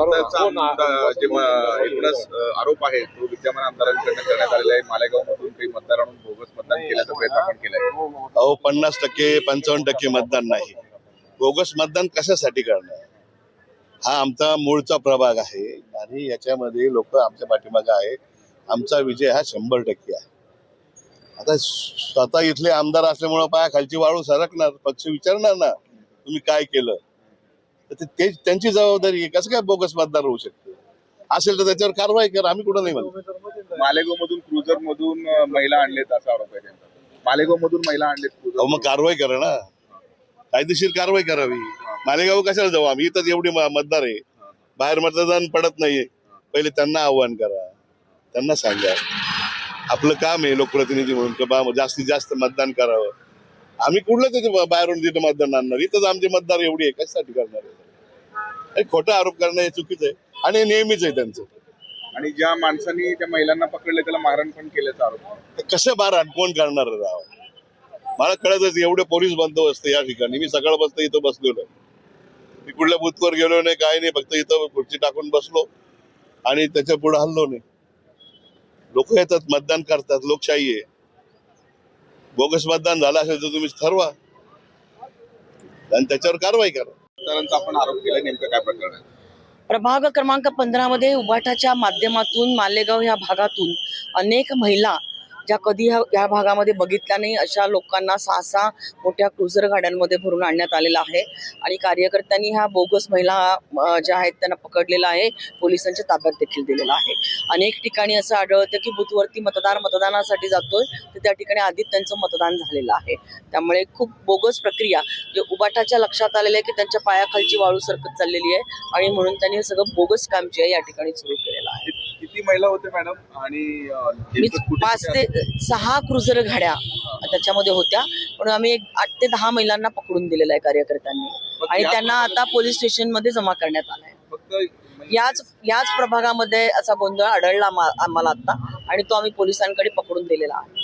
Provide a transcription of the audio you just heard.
आमदा- जे एकूणच आरोप आहे तो विद्यमान आमदारांकडनं करण्यात आलेला आहे. मालेगाव मधून काही मतदार आणून बोगस मतदान केल्याचा प्रयत्न आपण केलाय. अहो पन्नास टक्के पंचावन्न टक्के मतदान नाही. बोगस मतदान कशासाठी करणार? हा आमचा मूळचा प्रभाग आहे आणि याच्यामध्ये लोक आमच्या पाठीमागे आहे. आमचा विजय हा शंभर टक्के आहे. आता स्वतः इथले आमदार असल्यामुळं पाया खालची वाळू सरकणार पक्ष विचारणार ना तुम्ही काय केलं? तर ते- त्यांची जबाबदारी आहे. कसं काय बोगस मतदार होऊ शकते? असेल तर त्याच्यावर कारवाई करा. आम्ही कुठं नाही म्हणतो. मालेगाव मधून क्रुझर मधून महिला आणलेत असा आरोप आहे त्यांचा. मालेगाव मधून महिला आणलेत अहो मग कारवाई करा ना. कायदेशीर कारवाई करावी. मालेगाव कशाला जाऊ? आम्ही इथं एवढे मतदार आहे. बाहेर मतदान पडत नाहीये. पहिले त्यांना आव्हान करा. त्यांना सांगा. आपलं काम आहे लोकप्रतिनिधी म्हणून का बा जास्तीत जास्त मतदान करावं. आम्ही कुठलं तिथे ब- बाहेरून तिथे मतदान आणणार? इथंच आमचे मतदार एवढी आहे. कशासाठी करणार आहे? खोटा आरोप करणं हे चुकीचं आहे आणि नेहमीच आहे त्यांचं. आणि ज्या माणसांनी त्या महिलांना पकडले त्याला मारहाण पण केल्याचा आरोप. कसं बारा कोण करणार राव? मला कळतच एवढे पोलीस बंदोबस्त या ठिकाणी. मी सकाळपासून इथं बसलेलो. मी कुठल्या बुथवर गेलो नाही काय नाही फक्त इथं खुर्ची टाकून बसलो. आणि त्याच्या पुढे हल्लो नाही. लोक येतात मतदान करतात लोकशाही आहे. बोगस मतदान झालं असेल तर तुम्ही ठरवा. आणि त्याच्यावर कारवाई करा. आमदारांचा आपण आरोप केला नेमकं काय प्रकरण आहे? प्रभाग क्रमांक पंधरामध्ये उभाटाच्या माध्यमातून मालेगाव या भागातून अनेक महिला ज्या कधी ह्या ह्या भागामध्ये बघितल्या नाही अशा लोकांना सहा सहा मोठ्या क्रुझर गाड्यांमध्ये भरून आणण्यात आलेला आहे. आणि कार्यकर्त्यांनी ह्या बोगस महिला ज्या आहेत त्यांना पकडलेला आहे पोलिसांच्या ताब्यात देखील दिलेला आहे. अनेक ठिकाणी असं आढळतं की बुथवरती मतदार मतदानासाठी जातोय तर त्या ठिकाणी आधीच त्यांचं मतदान झालेलं आहे. त्यामुळे खूप बोगस प्रक्रिया जे उबाटाच्या लक्षात आलेलं आहे की त्यांच्या पायाखालची वाळू सरकत चाललेली आहे आणि म्हणून त्यांनी हे सगळं बोगस काम जे आहे या ठिकाणी सुरू केलेलं आहे. किती महिला होते मॅडम आणि पाच ते सहा क्रुझर गाड्या त्याच्यामध्ये होत्या. पण आम्ही एक आठ ते दहा महिलांना पकडून दिलेलं आहे कार्यकर्त्यांनी. आणि त्यांना आता पोलीस स्टेशनमध्ये जमा करण्यात आलाय. म्हणजे याच याच प्रभागामध्ये असा गोंधळ आढळला आम्हा- आम्हाला आता. आणि तो आम्ही पोलिसांकडे पकडून दिलेला आहे.